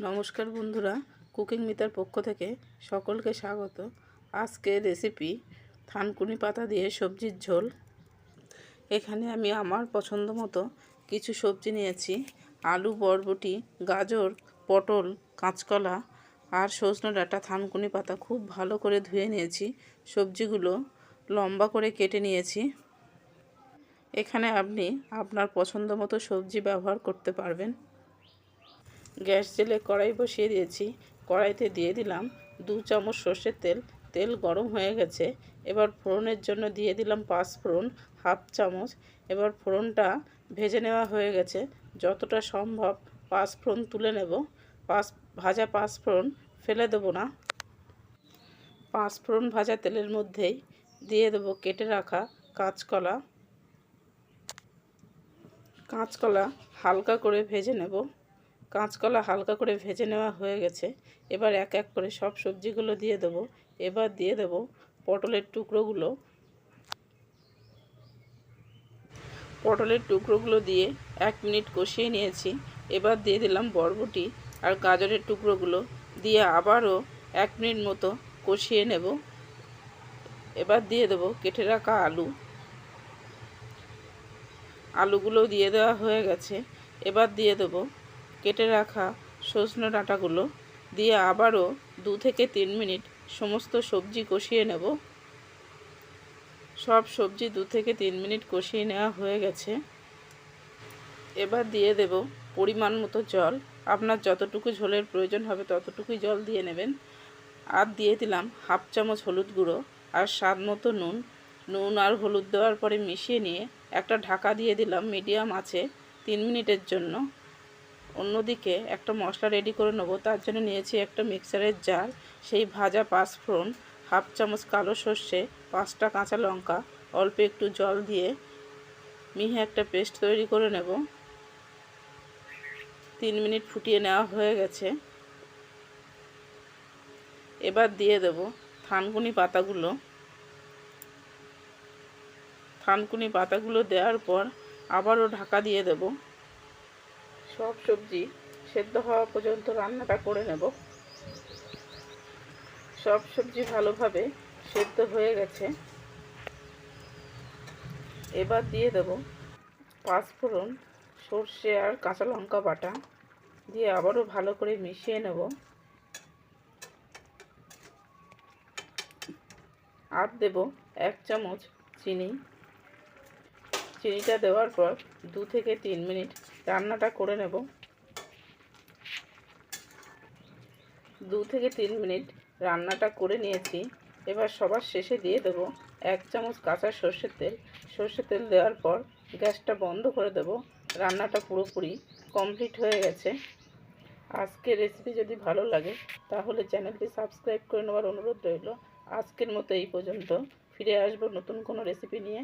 নমস্কার বন্ধুরা, কুকিং মিতার পক্ষ থেকে সকলকে স্বাগত। আজকে রেসিপি থানকুনি পাতা দিয়ে সবজির ঝোল। এখানে আমি আমার পছন্দ মতো কিছু সবজি নিয়েছি। আলু, বরবটি, গাজর, পটল, কাঁচকলা আর সজনে ডাঁটা থানকুনি পাতা খুব ভালো করে ধুয়ে নিয়েছি। সবজিগুলো লম্বা করে কেটে নিয়েছি। এখানে আপনি আপনার পছন্দ মতো সবজি ব্যবহার করতে পারবেন। গ্যাস জেলে কড়াই বসিয়ে দিয়েছি। কড়াইতে দিয়ে দিলাম দু চামচ সর্ষের তেল। তেল গরম হয়ে গেছে। এবার ফোড়নের জন্য দিয়ে দিলাম পাঁচ ফোড়ন, হাফ চামচ। এবার ফোড়নটা ভেজে নেওয়া হয়ে গেছে। যতটা সম্ভব পাঁচ ফোড়ন তুলে নেব। পাঁচ, ভাজা পাঁচ ফোড়ন ফেলে দেবো না। পাঁচ ফোড়ন ভাজা তেলের মধ্যেই দিয়ে দেবো কেটে রাখা কাঁচকলা। কাঁচকলা হালকা করে ভেজে নেব। কাঁচকলা হালকা করে ভেজে নেওয়া হয়ে গেছে। এবার এক এক করে সব সবজিগুলো দিয়ে দেবো। এবার দিয়ে দেব পটলের টুকরোগুলো। পটলের টুকরোগুলো দিয়ে এক মিনিট কষিয়ে নিয়েছি। এবার দিয়ে দিলাম বরবটি আর গাজরের টুকরোগুলো। দিয়ে আবারও এক মিনিট মতো কষিয়ে নেব। এবার দিয়ে দেবো কেটে রাখা আলু। আলুগুলো দিয়ে দেওয়া হয়ে গেছে। এবার দিয়ে দেবো কেটে রাখা সজনে ডাঁটাগুলো দিয়ে আবারও দু থেকে তিন মিনিট সমস্ত সবজি কষিয়ে নেব। সব সবজি দু থেকে তিন মিনিট কষিয়ে নেওয়া হয়ে গেছে। এবার দিয়ে দেব পরিমাণ মতো জল। আপনার যতটুকু ঝোলের প্রয়োজন হবে ততটুকুই জল দিয়ে নেবেন। আর দিয়ে দিলাম হাফ চামচ হলুদ গুঁড়ো আর স্বাদ মতো নুন। নুন আর হলুদ দেওয়ার পরে মিশিয়ে নিয়ে একটা ঢাকা দিয়ে দিলাম মিডিয়াম আছে তিন মিনিটের জন্য। অন্যদিকে একটা মশলা রেডি করে নেব। তার জন্য নিয়েছি একটা মিক্সারের জার সেই ভাজা পাঁচফোড়ন হাফ চামচ কালো সর্ষে, পাঁচটা কাঁচা লঙ্কা, অল্প একটু জল দিয়ে মিহি একটা পেস্ট তৈরি করে নেব। তিন মিনিট ফুটিয়ে নেওয়া হয়ে গেছে। এবার দিয়ে দেব থানকুনি পাতাগুলো। থানকুনি পাতাগুলো দেওয়ার পর আবারও ঢাকা দিয়ে দেবো। সব সবজি সেদ্ধ হওয়া পর্যন্ত রান্নাটা করে নেব। সব সবজি ভালোভাবে সেদ্ধ হয়ে গেছে। এবার দিয়ে দেব পাঁচফোড়ন, সর্ষে আর কাঁচা লঙ্কা বাটা। দিয়ে আবারও ভালো করে মিশিয়ে নেব। আর দেব এক চামচ চিনি। চিনিটা দেওয়ার পর দু থেকে তিন মিনিট রান্নাটা করে নেব। দু থেকে তিন মিনিট রান্নাটা করে নিয়েছি। এবার সবার শেষে দিয়ে দেবো এক চামচ কাঁচা সর্ষের তেল। সর্ষের তেল দেওয়ার পর গ্যাসটা বন্ধ করে দেব। রান্নাটা পুরোপুরি কমপ্লিট হয়ে গেছে। আজকের রেসিপি যদি ভালো লাগে, তাহলে চ্যানেলটি সাবস্ক্রাইব করে নেওয়ার অনুরোধ রইল। আজকের মতো এই পর্যন্ত। ফিরে আসব নতুন কোনো রেসিপি নিয়ে।